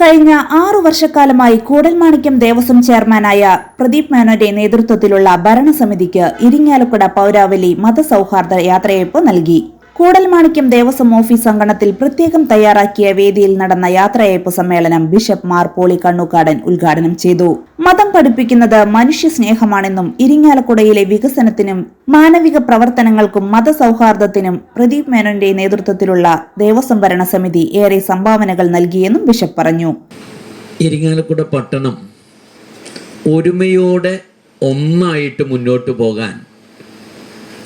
കഴിഞ്ഞ ആറു വർഷക്കാലമായി കൂടൽമാണിക്യം ദേവസ്വം ചെയർമാനായ പ്രദീപ് മേനോന്റെ നേതൃത്വത്തിലുള്ള ഭരണസമിതിക്ക് ഇരിങ്ങാലക്കുട പൗരാവലി മതസൗഹാർദ്ദ യാത്രയയപ്പ് നൽകി. കൂടൽമാണിക്യം ദേവസ്വം ഓഫീസ് അങ്കണത്തിൽ പ്രത്യേകം തയ്യാറാക്കിയ വേദിയിൽ നടന്ന യാത്രയയപ്പ് സമ്മേളനം ബിഷപ്പ് മാർ പോളി കണ്ണൂക്കാടൻ ഉദ്ഘാടനം ചെയ്തു. മതം പഠിപ്പിക്കുന്നത് മനുഷ്യ സ്നേഹമാണെന്നും ഇരിങ്ങാലക്കുടയിലെ വികസനത്തിനും മാനവിക പ്രവർത്തനങ്ങൾക്കും മതസൗഹാർദ്ദത്തിനും പ്രദീപ് മേനോന്റെ നേതൃത്വത്തിലുള്ള ദേവസ്വം ഭരണ സമിതി ഏറെ സംഭാവനകൾ നൽകിയെന്നും ബിഷപ്പ് പറഞ്ഞു. ഇരിങ്ങാലക്കുട പട്ടണം ഒരുമയോടെ ഒന്നായിട്ട് മുന്നോട്ട് പോകാൻ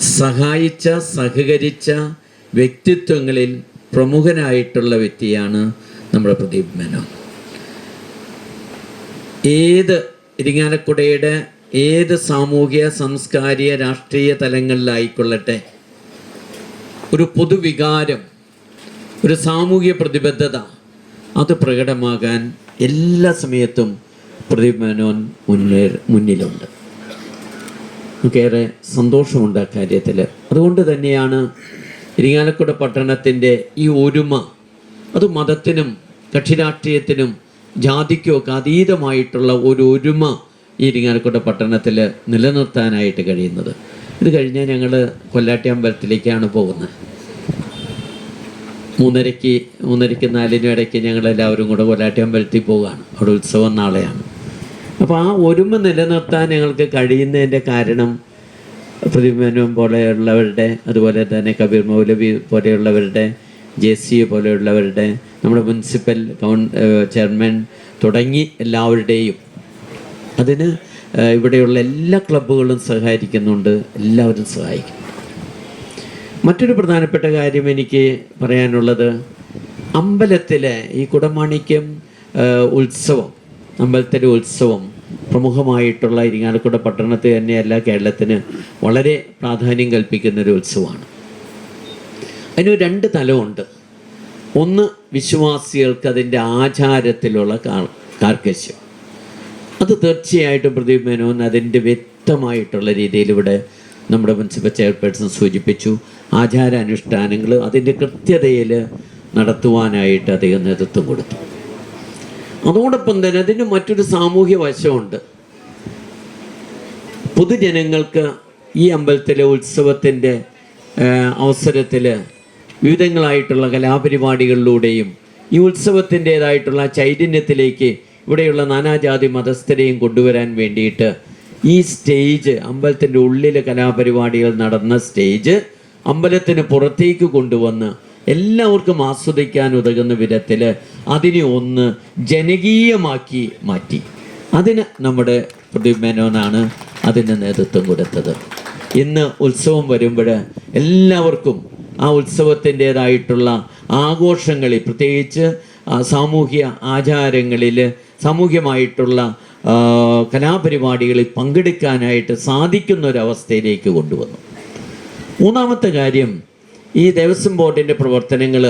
സഹായിച്ച സഹകരിച്ച വ്യക്തിത്വങ്ങളിൽ പ്രമുഖനായിട്ടുള്ള വ്യക്തിയാണ് നമ്മുടെ പ്രദീപ് മേനോൻ. ഏത് ഇരിങ്ങാലക്കുടയുടെ ഏത് സാമൂഹിക സാംസ്കാരിക രാഷ്ട്രീയ തലങ്ങളിലായിക്കൊള്ളട്ടെ ഒരു പൊതുവികാരം ഒരു സാമൂഹിക പ്രതിബദ്ധത അത് പ്രകടമാകാൻ എല്ലാ സമയത്തും പ്രദീപ് മേനോൻ മുന്നേ മുന്നിലുണ്ട്. നമുക്കേറെ സന്തോഷമുണ്ട് കാര്യത്തിൽ അതുകൊണ്ട് തന്നെയാണ് ഇരിങ്ങാലക്കുട പട്ടണത്തിന്റെ ഈ ഒരുമ അത് മതത്തിനും കക്ഷിരാഷ്ട്രീയത്തിനും ജാതിക്കും ഒക്കെ അതീതമായിട്ടുള്ള ഒരു ഒരുമ ഈ ഇരിങ്ങാലക്കുട പട്ടണത്തിൽ നിലനിർത്താനായിട്ട് കഴിയുന്നത്. ഇത് കഴിഞ്ഞാൽ ഞങ്ങൾ കൊല്ലാട്ടി അമ്പലത്തിലേക്കാണ് പോകുന്നത്. മൂന്നരയ്ക്ക് മൂന്നരയ്ക്ക് നാലിനും ഇടയ്ക്ക് ഞങ്ങൾ എല്ലാവരും കൂടെ കൊല്ലാട്ടി അമ്പലത്തിൽ പോവുകയാണ്. അവിടെ ഉത്സവം നാളെയാണ്. അപ്പോൾ ആ ഒരുമ നിലനിർത്താൻ ഞങ്ങൾക്ക് കഴിയുന്നതിന്റെ കാരണം പ്രതിമനും പോലെയുള്ളവരുടെ അതുപോലെ തന്നെ കബീർ മൗലവി പോലെയുള്ളവരുടെ ജെ സി പോലെയുള്ളവരുടെ നമ്മുടെ മുനിസിപ്പൽ കൗൺ ചെയർമാൻ തുടങ്ങി എല്ലാവരുടെയും. അതിന് ഇവിടെയുള്ള എല്ലാ ക്ലബ്ബുകളും സഹകരിക്കുന്നുണ്ട് എല്ലാവരും സഹായിക്കും. മറ്റൊരു പ്രധാനപ്പെട്ട കാര്യം എനിക്ക് പറയാനുള്ളത് അമ്പലത്തിലെ ഈ കുടമാണിക്യം ഉത്സവം അമ്പലത്തിലെ ഉത്സവം പ്രമുഖമായിട്ടുള്ള ഇരിങ്ങാലക്കുട പട്ടണത്തെ തന്നെയല്ല കേരളത്തിന് വളരെ പ്രാധാന്യം കൽപ്പിക്കുന്ന ഒരു ഉത്സവമാണ്. അതിന് രണ്ട് തലമുണ്ട്. ഒന്ന് വിശ്വാസികൾക്ക് അതിന്റെ ആചാരത്തിലുള്ള കാർ കാർക്കശ്യം. അത് തീർച്ചയായിട്ടും പ്രദീപ് മേനോൻ അതിന്റെ വ്യക്തമായിട്ടുള്ള രീതിയിൽ ഇവിടെ നമ്മുടെ മുനിസിപ്പൽ ചെയർപേഴ്സൺ സൂചിപ്പിച്ചു. ആചാരാനുഷ്ഠാനങ്ങൾ അതിന്റെ കൃത്യതയിൽ നടത്തുവാനായിട്ട് അദ്ദേഹം നേതൃത്വം കൊടുത്തു. അതോടൊപ്പം തന്നെ അതിന് മറ്റൊരു സാമൂഹ്യ വശമുണ്ട്. പൊതുജനങ്ങൾക്ക് ഈ അമ്പലത്തിലെ ഉത്സവത്തിന്റെ അവസരത്തിൽ വിവിധങ്ങളായിട്ടുള്ള കലാപരിപാടികളിലൂടെയും ഈ ഉത്സവത്തിന്റെതായിട്ടുള്ള ചൈതന്യത്തിലേക്ക് ഇവിടെയുള്ള നാനാജാതി മതസ്ഥരെയും കൊണ്ടുവരാൻ വേണ്ടിയിട്ട് ഈ സ്റ്റേജ് അമ്പലത്തിന്റെ ഉള്ളിലെ കലാപരിപാടികൾ നടന്ന സ്റ്റേജ് അമ്പലത്തിന് പുറത്തേക്ക് കൊണ്ടുവന്ന് എല്ലാവർക്കും ആസ്വദിക്കാൻ ഉതകുന്ന വിധത്തിൽ അതിനെ ഒന്ന് ജനകീയമാക്കി മാറ്റി. അതിന് നമ്മുടെ പ്രദീപ് മേനോനാണ് അതിന് നേതൃത്വം കൊടുത്തത്. ഇന്ന് ഉത്സവം വരുമ്പോൾ എല്ലാവർക്കും ആ ഉത്സവത്തിന്റേതായിട്ടുള്ള ആഘോഷങ്ങളിൽ പ്രത്യേകിച്ച് സാമൂഹ്യ ആചാരങ്ങളിൽ സാമൂഹ്യമായിട്ടുള്ള കലാപരിപാടികളിൽ പങ്കെടുക്കാനായിട്ട് സാധിക്കുന്ന ഒരവസ്ഥയിലേക്ക് കൊണ്ടുവന്നു. മൂന്നാമത്തെ കാര്യം ഈ ദേവസ്വം ബോർഡിന്റെ പ്രവർത്തനങ്ങൾ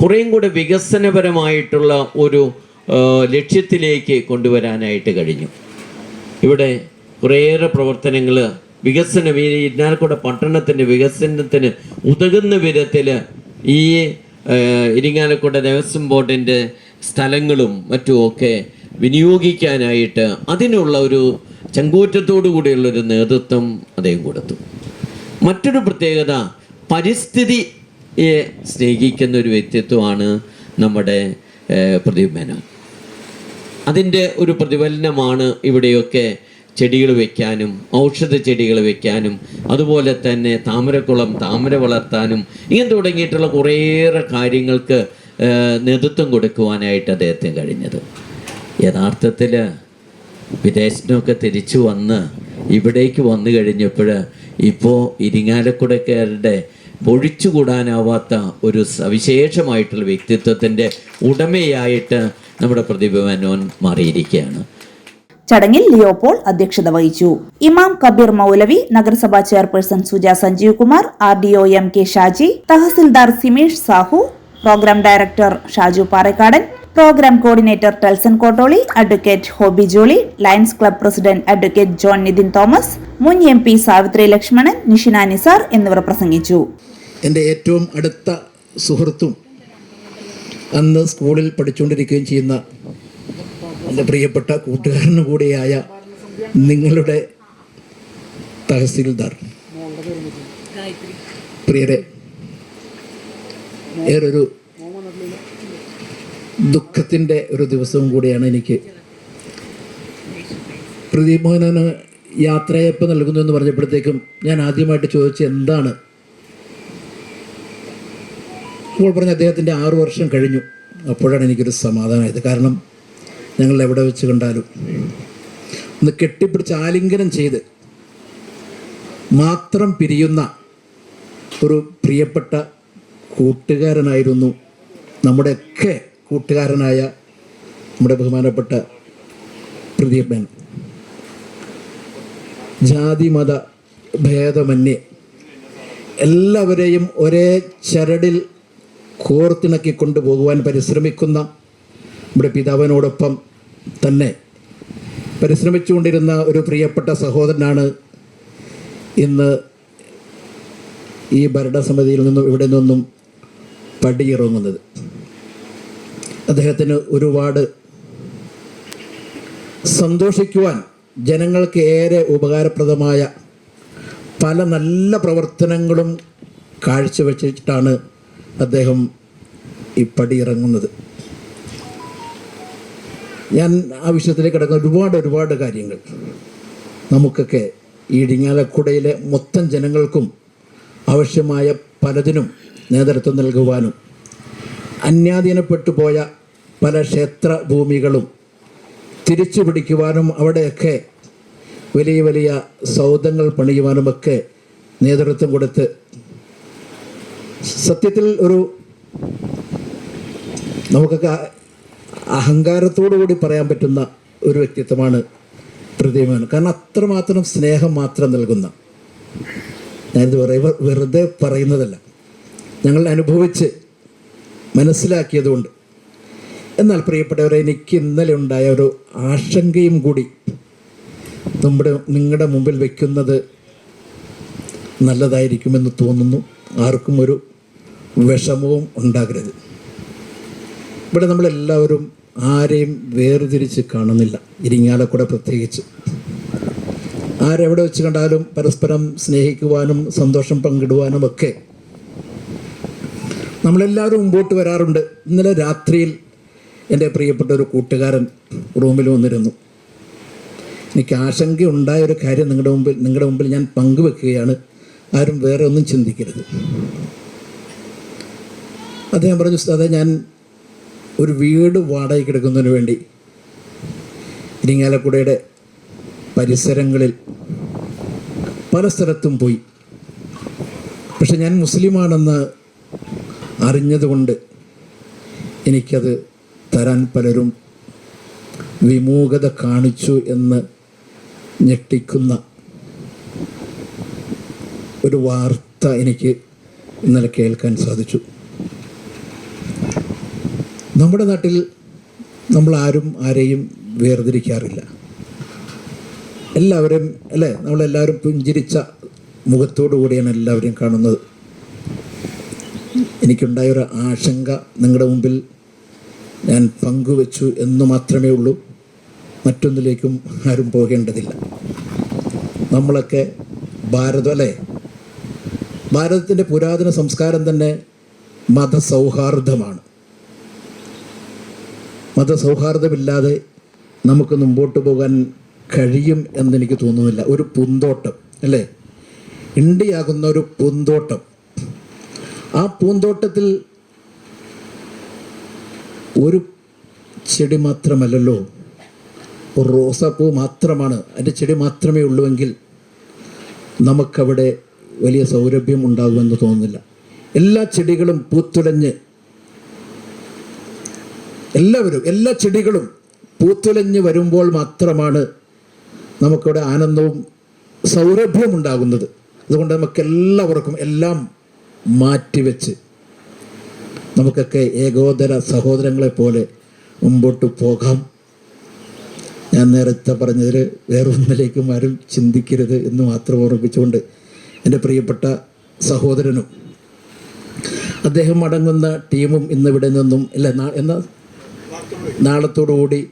കുറേയും കൂടെ വികസനപരമായിട്ടുള്ള ഒരു ലക്ഷ്യത്തിലേക്ക് കൊണ്ടുവരാനായിട്ട് കഴിഞ്ഞു. ഇവിടെ കുറേയേറെ പ്രവർത്തനങ്ങൾ വികസനം ഈ ഇരിഞ്ഞാലക്കുട പട്ടണത്തിന്റെ വികസനത്തിന് ഉതകുന്ന വിധത്തിൽ ഈ ഇരിങ്ങാലക്കുട ദേവസ്വം ബോർഡിന്റെ സ്ഥലങ്ങളും മറ്റുമൊക്കെ വിനിയോഗിക്കാനായിട്ട് അതിനുള്ള ഒരു ചങ്കൂറ്റത്തോടു കൂടിയുള്ളൊരു നേതൃത്വം അദ്ദേഹം കൊടുത്തു. മറ്റൊരു പ്രത്യേകത പരിസ്ഥിതിയെ സ്നേഹിക്കുന്ന ഒരു വ്യക്തിത്വമാണ് നമ്മുടെ പ്രദീപ് മേനോൻ. അതിന്റെ ഒരു പ്രതിഫലനമാണ് ഇവിടെയൊക്കെ ചെടികൾ വെക്കാനും ഔഷധ ചെടികൾ വെക്കാനും അതുപോലെ തന്നെ താമരക്കുളം താമര വളർത്താനും ഇങ്ങനെ തുടങ്ങിയിട്ടുള്ള കുറേയേറെ കാര്യങ്ങൾക്ക് നേതൃത്വം കൊടുക്കുവാനായിട്ട് അദ്ദേഹത്തിന് കഴിഞ്ഞത്. യഥാർത്ഥത്തിൽ വിദേശത്തിനൊക്കെ തിരിച്ചു വന്ന് ഇവിടേക്ക് വന്നു കഴിഞ്ഞപ്പോൾ ഇപ്പോൾ ഇരിങ്ങാലക്കുടക്കാരുടെ ഒഴിച്ചുകൂടാനാവാത്ത ഒരു സവിശേഷമായിട്ടുള്ള വ്യക്തിത്വത്തിന്റെ ഉടമയായിട്ട് നമ്മുടെ പ്രതിഭ മേനോൻ മാറിയിരിക്കുകയാണ്. ചടങ്ങിൽ ലിയോപോൾ അധ്യക്ഷത വഹിച്ചു. ഇമാം കബീർ മൗലവി നഗരസഭാ chairperson Suja Sanjeev Kumar R D O M K Shaji tahsildar Simesh Sahu programme director Shaju Parakkadan programme coordinator Telson Kottoli advocate Hobi Jolly Lions Club president advocate John Nithin Thomas മുൻ M P Savithri Lakshmanan Nishina Nisar എന്നിവർ പ്രസംഗിച്ചു. എന്റെ ഏറ്റവും അടുത്ത സുഹൃത്തും അന്ന് സ്കൂളിൽ പഠിച്ചുകൊണ്ടിരിക്കുകയും ചെയ്യുന്ന എന്റെ പ്രിയപ്പെട്ട കൂട്ടുകാരനും കൂടിയായ നിങ്ങളുടെ തഹസീൽദാർ. പ്രിയരെ ഏറൊരു ദുഃഖത്തിന്റെ ഒരു ദിവസവും കൂടിയാണ് എനിക്ക് പ്രദീപ് മോഹനന് യാത്രയപ്പ് നൽകുന്നു എന്ന് പറഞ്ഞപ്പോഴത്തേക്കും ഞാൻ ആദ്യമായിട്ട് ചോദിച്ചത് എന്താണ്? അപ്പോൾ പറഞ്ഞ അദ്ദേഹത്തിന്റെ ആറു വർഷം കഴിഞ്ഞു. അപ്പോഴാണ് എനിക്കൊരു സമാധാനമായത്. കാരണം ഞങ്ങൾ എവിടെ വെച്ച് കണ്ടാലും ഒന്ന് കെട്ടിപ്പിടിച്ച് ആലിംഗനം ചെയ്ത് മാത്രം പിരിയുന്ന ഒരു പ്രിയപ്പെട്ട കൂട്ടുകാരനായിരുന്നു നമ്മുടെയൊക്കെ കൂട്ടുകാരനായ നമ്മുടെ ബഹുമാനപ്പെട്ട പ്രദീപ് മേനോൻ ജാതി മത ഭേദമന്യേ എല്ലാവരെയും ഒരേ ചരടിൽ കോർത്തിണക്കി കൊണ്ടുപോകുവാൻ പരിശ്രമിക്കുന്ന നമ്മുടെ പിതാവിനോടൊപ്പം തന്നെ പരിശ്രമിച്ചുകൊണ്ടിരുന്ന ഒരു പ്രിയപ്പെട്ട സഹോദരനാണ് ഇന്ന് ഈ ഭരണസമിതിയിൽ നിന്നും ഇവിടെ നിന്നും പടിയിറങ്ങുന്നത്. അദ്ദേഹത്തിന് ഒരുപാട് സന്തോഷിക്കുവാൻ ജനങ്ങൾക്ക് ഏറെ ഉപകാരപ്രദമായ പല നല്ല പ്രവർത്തനങ്ങളും കാഴ്ചവെച്ചിട്ടാണ് അദ്ദേഹം ഇപ്പടി പടിയിറങ്ങുന്നത് ഞാൻ ആ വിഷയത്തിലേക്ക് കിടക്കുന്ന ഒരുപാട് ഒരുപാട് കാര്യങ്ങൾ. നമുക്കൊക്കെ ഈ ഇടിങ്ങാലക്കുടയിലെ മൊത്തം ജനങ്ങൾക്കും ആവശ്യമായ പലതിനും നേതൃത്വം നൽകുവാനും അന്യാധീനപ്പെട്ടു പോയ പല ക്ഷേത്ര ഭൂമികളും തിരിച്ചു പിടിക്കുവാനും അവിടെയൊക്കെ വലിയ വലിയ സൗദങ്ങൾ പണിയുവാനുമൊക്കെ നേതൃത്വം കൊടുത്ത് സത്യത്തിൽ ഒരു നമുക്കൊക്കെ അഹങ്കാരത്തോടുകൂടി പറയാൻ പറ്റുന്ന ഒരു വ്യക്തിത്വമാണ് പ്രതിമാനം കാരണം അത്രമാത്രം സ്നേഹം മാത്രം നൽകുന്ന. ഞാനിത് പറയുക വെറുതെ പറയുന്നതല്ല. ഞങ്ങൾ അനുഭവിച്ച് മനസ്സിലാക്കിയതുകൊണ്ട്. എന്നാൽ പ്രിയപ്പെട്ടവരെ എനിക്ക് ഇന്നലെ ഉണ്ടായ ഒരു ആശങ്കയും കൂടി നമ്മുടെ നിങ്ങളുടെ മുമ്പിൽ വയ്ക്കുന്നത് നല്ലതായിരിക്കുമെന്ന് തോന്നുന്നു. ആർക്കും ഒരു വിഷമവും ഉണ്ടാകരുത്. ഇവിടെ നമ്മളെല്ലാവരും ആരെയും വേർതിരിച്ച് കാണുന്നില്ല. ഇരിങ്ങാലക്കുട പ്രത്യേകിച്ച്. ആരെവിടെ വെച്ച് കണ്ടാലും പരസ്പരം സ്നേഹിക്കുവാനും സന്തോഷം പങ്കിടുവാനും ഒക്കെ നമ്മളെല്ലാവരും മുമ്പോട്ട് വരാറുണ്ട്. ഇന്നലെ രാത്രിയിൽ എന്റെ പ്രിയപ്പെട്ട ഒരു കൂട്ടുകാരൻ റൂമിൽ വന്നിരുന്നു. എനിക്ക് ആശങ്കയുണ്ടായ ഒരു കാര്യം നിങ്ങളുടെ മുമ്പിൽ നിങ്ങളുടെ മുമ്പിൽ ഞാൻ പങ്കുവെക്കുകയാണ്. ആരും വേറെ ഒന്നും ചിന്തിക്കരുത്. അദ്ദേഹം പറഞ്ഞു ഉസ്താദെ ഞാൻ ഒരു വീട് വാടകയ്ക്ക് എടുക്കുന്നതിന് വേണ്ടി ഇരിങ്ങാലക്കുടയുടെ പരിസരങ്ങളിൽ പല സ്ഥലത്തും പോയി. പക്ഷെ ഞാൻ മുസ്ലിമാണെന്ന് അറിഞ്ഞതുകൊണ്ട് എനിക്കത് തരാൻ പലരും വിമൂകത കാണിച്ചു എന്ന് ഞെട്ടിക്കുന്ന ഒരു വാർത്ത എനിക്ക് ഇന്നലെ കേൾക്കാൻ സാധിച്ചു. നമ്മുടെ നാട്ടിൽ നമ്മൾ ആരും ആരെയും വേർതിരിക്കാറില്ല. എല്ലാവരും അല്ലേ? നമ്മളെല്ലാവരും പുഞ്ചിരിച്ച മുഖത്തോടു കൂടിയാണ് എല്ലാവരെയും കാണുന്നത്. എനിക്കുണ്ടായ ഒരു ആശങ്ക നിങ്ങളുടെ മുമ്പിൽ ഞാൻ പങ്കുവച്ചു എന്ന് മാത്രമേ ഉള്ളൂ. മറ്റൊന്നിലേക്കും ആരും പോകേണ്ടതില്ല. നമ്മളൊക്കെ ഭാരതം അല്ലേ? ഭാരതത്തിന്റെ പുരാതന സംസ്കാരം തന്നെ മതസൗഹാർദ്ദമാണ്. മതസൗഹാർദ്ദമില്ലാതെ നമുക്ക് മുമ്പോട്ട് പോകാൻ കഴിയും എന്നെനിക്ക് തോന്നുന്നില്ല. ഒരു പൂന്തോട്ടം അല്ലേ? ഇന്ത്യയാകുന്ന ഒരു പൂന്തോട്ടം. ആ പൂന്തോട്ടത്തിൽ ഒരു ചെടി മാത്രമല്ലല്ലോ റോസാപ്പൂ മാത്രമാണ്. അതിന്റെ ചെടി മാത്രമേ ഉള്ളുവെങ്കിൽ നമുക്കവിടെ വലിയ സൗരഭ്യം ഉണ്ടാകുമെന്ന് തോന്നുന്നില്ല. എല്ലാ ചെടികളും പൂത്തുലഞ്ഞ് എല്ലാവരും എല്ലാ ചെടികളും പൂത്തുലഞ്ഞ് വരുമ്പോൾ മാത്രമാണ് നമുക്കിവിടെ ആനന്ദവും സൗരഭ്യവും ഉണ്ടാകുന്നത്. അതുകൊണ്ട് നമുക്ക് എല്ലാവർക്കും എല്ലാം മാറ്റിവെച്ച് നമുക്കൊക്കെ ഏകോദര സഹോദരങ്ങളെ പോലെ മുമ്പോട്ട് പോകാം. ഞാൻ നേരത്തെ പറഞ്ഞതിൽ വേറൊന്നിലേക്കും ആരും ചിന്തിക്കരുത് എന്ന് മാത്രം ഓർമ്മിപ്പിച്ചുകൊണ്ട് എന്റെ പ്രിയപ്പെട്ട സഹോദരനും അദ്ദേഹം അടങ്ങുന്ന ടീമും ഇന്നിവിടെ നിന്നും ഇല്ല എന്നാൽ എന്ന? നാളത്തോടുകൂടി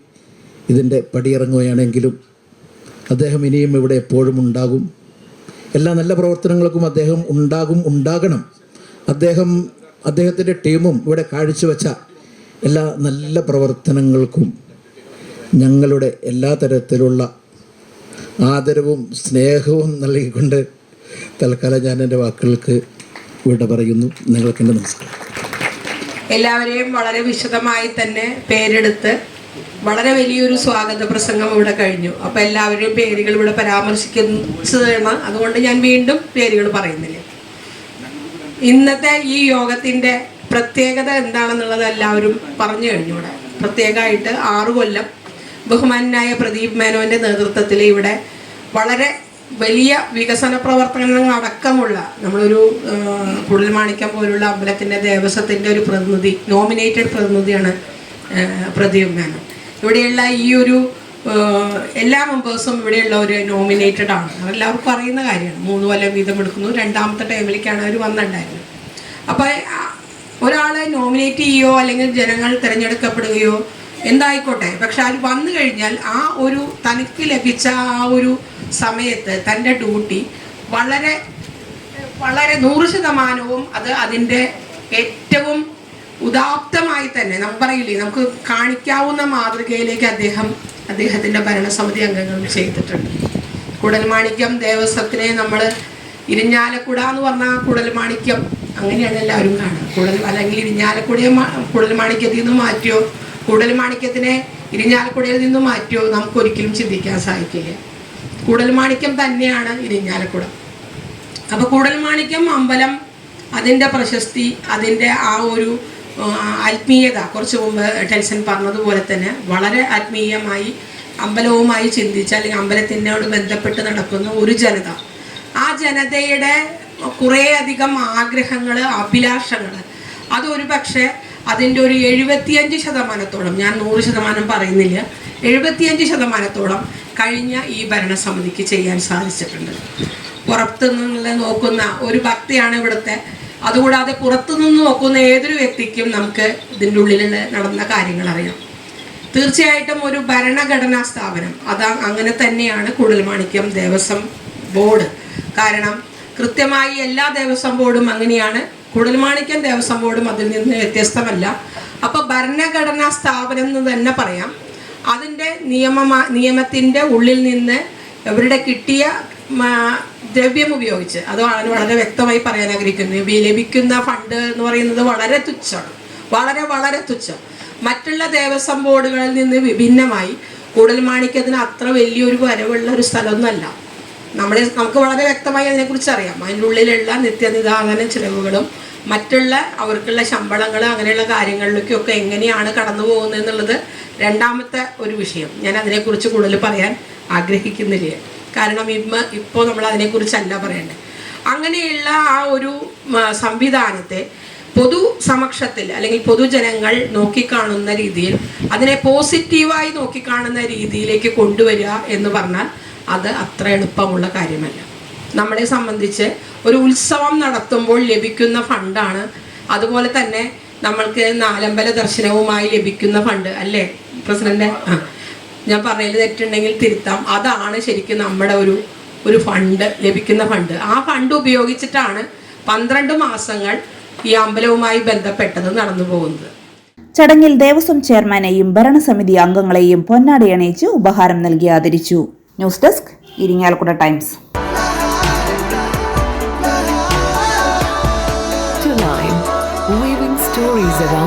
ഇതിന്റെ പടിയിറങ്ങുകയാണെങ്കിലും അദ്ദേഹം ഇനിയും ഇവിടെ എപ്പോഴും ഉണ്ടാകും. എല്ലാ നല്ല പ്രവർത്തനങ്ങൾക്കും അദ്ദേഹം ഉണ്ടാകും ഉണ്ടാകണം. അദ്ദേഹം അദ്ദേഹത്തിന്റെ ടീമും ഇവിടെ കാഴ്ചവെച്ച എല്ലാ നല്ല പ്രവർത്തനങ്ങൾക്കും ഞങ്ങളുടെ എല്ലാ തരത്തിലുള്ള ആദരവും സ്നേഹവും നൽകിക്കൊണ്ട് തൽക്കാലം ഞാൻ എന്റെ വാക്കുകൾക്ക് വിട പറയുന്നു. നിങ്ങൾക്ക് എന്റെ നമസ്കാരം. എല്ലാവരെയും വളരെ വിശദമായി തന്നെ പേരെടുത്ത് വളരെ വലിയൊരു സ്വാഗത പ്രസംഗം ഇവിടെ കഴിഞ്ഞു. അപ്പൊ എല്ലാവരുടെയും പേരുകൾ ഇവിടെ പരാമർശിക്കുന്നതാണ്. അതുകൊണ്ട് ഞാൻ വീണ്ടും പേരുകൾ പറയുന്നില്ല. ഇന്നത്തെ ഈ യോഗത്തിന്റെ പ്രത്യേകത എന്താണെന്നുള്ളത് എല്ലാവരും പറഞ്ഞു കഴിഞ്ഞു ഇവിടെ. പ്രത്യേകമായിട്ട് ആറു കൊല്ലം ബഹുമാനായ പ്രദീപ് മേനോന്റെ നേതൃത്വത്തിൽ ഇവിടെ വളരെ വലിയ വികസന പ്രവർത്തനങ്ങൾ അടക്കമുള്ള നമ്മളൊരു കുടൽമാണിക്യം പോലുള്ള അമ്പലത്തിന്റെ ദേവസ്വത്തിന്റെ ഒരു പ്രതിനിധി നോമിനേറ്റഡ് പ്രതിനിധിയാണ് പ്രതിയും ഇവിടെയുള്ള ഈ ഒരു എല്ലാ മെമ്പേഴ്സും ഇവിടെയുള്ള ഒരു നോമിനേറ്റഡ് ആണ്. എല്ലാവർക്കും അറിയുന്ന കാര്യമാണ്. മൂന്ന് കൊല്ലം വീതം എടുക്കുന്നു. രണ്ടാമത്തെ ടൈമിലേക്കാണ് അവർ വന്നിട്ടുണ്ടായിരുന്നത്. അപ്പോൾ ഒരാളെ നോമിനേറ്റ് ചെയ്യുകയോ അല്ലെങ്കിൽ ജനങ്ങൾ തിരഞ്ഞെടുക്കപ്പെടുകയോ എന്തായിക്കോട്ടെ. പക്ഷെ അത് വന്നു കഴിഞ്ഞാൽ ആ ഒരു തനിക്ക് ലഭിച്ച ആ ഒരു സമയത്ത് തന്റെ ഡ്യൂട്ടി വളരെ വളരെ നൂറ് ശതമാനവും അത് അതിന്റെ ഏറ്റവും ഉദാപ്തമായി തന്നെ നമുക്ക് പറയില്ലേ നമുക്ക് കാണിക്കാവുന്ന മാതൃകയിലേക്ക് അദ്ദേഹം അദ്ദേഹത്തിന്റെ ഭരണസമിതി അംഗങ്ങൾ ചെയ്തിട്ടുണ്ട്. കുടൽമാണിക്യം ദേവസ്വത്തിനെ നമ്മൾ ഇരിഞ്ഞാലക്കുട എന്ന് പറഞ്ഞാൽ കുടൽമാണിക്യം അങ്ങനെയാണ് എല്ലാവരും കാണുക കുടൽ അല്ലെങ്കിൽ ഇരിഞ്ഞാലക്കുടയെ കുടൽമാണിക്യത്തിൽ നിന്ന് മാറ്റിയോ കുടൽമാണിക്യത്തിനെ ഇരിഞ്ഞാലക്കുടയിൽ നിന്ന് മാറ്റിയോ നമുക്കൊരിക്കലും ചിന്തിക്കാൻ സാധിക്കില്ല. കുടൽമാണിക്യം തന്നെയാണ് ഇരിഞ്ഞാലക്കുട അപ്പോൾ കൂടൽമാണിക്യം അമ്പലം അതിന്റെ പ്രശസ്തി അതിന്റെ ആ ഒരു ആത്മീയത കുറച്ച് മുമ്പ് ടെൽസൺ പറഞ്ഞതുപോലെ തന്നെ വളരെ ആത്മീയമായി അമ്പലവുമായി ചിന്തിച്ച് അല്ലെങ്കിൽ അമ്പലത്തിനോട് ബന്ധപ്പെട്ട് നടക്കുന്ന ഒരു ജനത. ആ ജനതയുടെ കുറേയധികം ആഗ്രഹങ്ങൾ അഭിലാഷങ്ങൾ അതൊരു പക്ഷേ അതിന്റെ ഒരു എഴുപത്തിയഞ്ച് ശതമാനത്തോളം ഞാൻ നൂറ് ശതമാനം പറയുന്നില്ല എഴുപത്തിയഞ്ച് ശതമാനത്തോളം കഴിഞ്ഞ ഈ ഭരണസമിതിക്ക് ചെയ്യാൻ സാധിച്ചിട്ടുണ്ട്. പുറത്തു നിന്ന് നോക്കുന്ന ഒരു ഭക്തിയാണ് ഇവിടുത്തെ. അതുകൂടാതെ പുറത്തു നിന്ന് നോക്കുന്ന ഏതൊരു വ്യക്തിക്കും നമുക്ക് ഇതിന്റെ ഉള്ളിൽ നടന്ന കാര്യങ്ങൾ അറിയാം. തീർച്ചയായിട്ടും ഒരു ഭരണഘടനാ സ്ഥാപനം അതാ അങ്ങനെ തന്നെയാണ് കുടൽമാണിക്യം ദേവസ്വം ബോർഡ്. കാരണം കൃത്യമായി എല്ലാ ദേവസ്വം ബോർഡും അങ്ങനെയാണ്. കുടൽമാണിക്യം ദേവസ്വം ബോർഡും അതിൽ നിന്ന് വ്യത്യസ്തമല്ല. അപ്പോൾ ഭരണഘടനാ സ്ഥാപനം എന്ന് തന്നെ പറയാം. അതിന്റെ നിയമ നിയമത്തിന്റെ ഉള്ളിൽ നിന്ന് ഇവരുടെ കിട്ടിയ ദ്രവ്യം ഉപയോഗിച്ച് അത് വളരെ വ്യക്തമായി പറയാൻ ആഗ്രഹിക്കുന്നു. ലഭിക്കുന്ന ഫണ്ട് എന്ന് പറയുന്നത് വളരെ തുച്ഛമാണ്. വളരെ വളരെ തുച്ഛം. മറ്റുള്ള ദേവസ്വം ബോർഡുകളിൽ നിന്ന് വിഭിന്നമായി കൂടൽമാണിക്യത്തിന് അത്ര വലിയൊരു വരവുള്ള ഒരു സ്ഥലമൊന്നുമല്ല. നമ്മളെ നമുക്ക് വളരെ വ്യക്തമായി അതിനെക്കുറിച്ച് അറിയാം. അതിന്റെ ഉള്ളിലുള്ള നിത്യനിദാന ചിലവുകളും മറ്റുള്ള അവർക്കുള്ള ശമ്പളങ്ങൾ അങ്ങനെയുള്ള കാര്യങ്ങളിലേക്കൊക്കെ എങ്ങനെയാണ് കടന്നു പോകുന്നത് എന്നുള്ളത് രണ്ടാമത്തെ ഒരു വിഷയം. ഞാൻ അതിനെക്കുറിച്ച് കൂടുതൽ പറയാൻ ആഗ്രഹിക്കുന്നില്ല. കാരണം ഇമ്മ ഇപ്പോൾ നമ്മൾ അതിനെക്കുറിച്ചല്ല പറയേണ്ടത്. അങ്ങനെയുള്ള ആ ഒരു സംവിധാനത്തെ പൊതു സമക്ഷത്തിൽ അല്ലെങ്കിൽ പൊതുജനങ്ങൾ നോക്കിക്കാണുന്ന രീതിയിൽ അതിനെ പോസിറ്റീവായി നോക്കിക്കാണുന്ന രീതിയിലേക്ക് കൊണ്ടുവരിക എന്ന് പറഞ്ഞാൽ അത് അത്ര എളുപ്പമുള്ള കാര്യമല്ല. നമ്മളെ സംബന്ധിച്ച് ഒരു ഉത്സവം നടത്തുമ്പോൾ ലഭിക്കുന്ന ഫണ്ടാണ് അതുപോലെ തന്നെ നമ്മൾക്ക് നാലമ്പല ദർശനവുമായി ലഭിക്കുന്ന ഫണ്ട് അല്ലേ? പ്രസിഡന്റ് ഞാൻ പറഞ്ഞതിൽ തെറ്റുണ്ടെങ്കിൽ തിരുത്താം. അതാണ് ശരിക്കും നമ്മുടെ ഒരു ഒരു ഫണ്ട് ലഭിക്കുന്ന ഫണ്ട് ആ ഫണ്ട് ഉപയോഗിച്ചിട്ടാണ് പന്ത്രണ്ട് മാസങ്ങൾ ഈ അമ്പലവുമായി ബന്ധപ്പെട്ടത് നടന്നു പോകുന്നത്. ചടങ്ങിൽ ദേവസ്വം ചെയർമാനെയും ഭരണസമിതി അംഗങ്ങളെയും പൊന്നാടി അണിയിച്ച് ഉപഹാരം നൽകി ആദരിച്ചു. News desk Irinjalakuda times.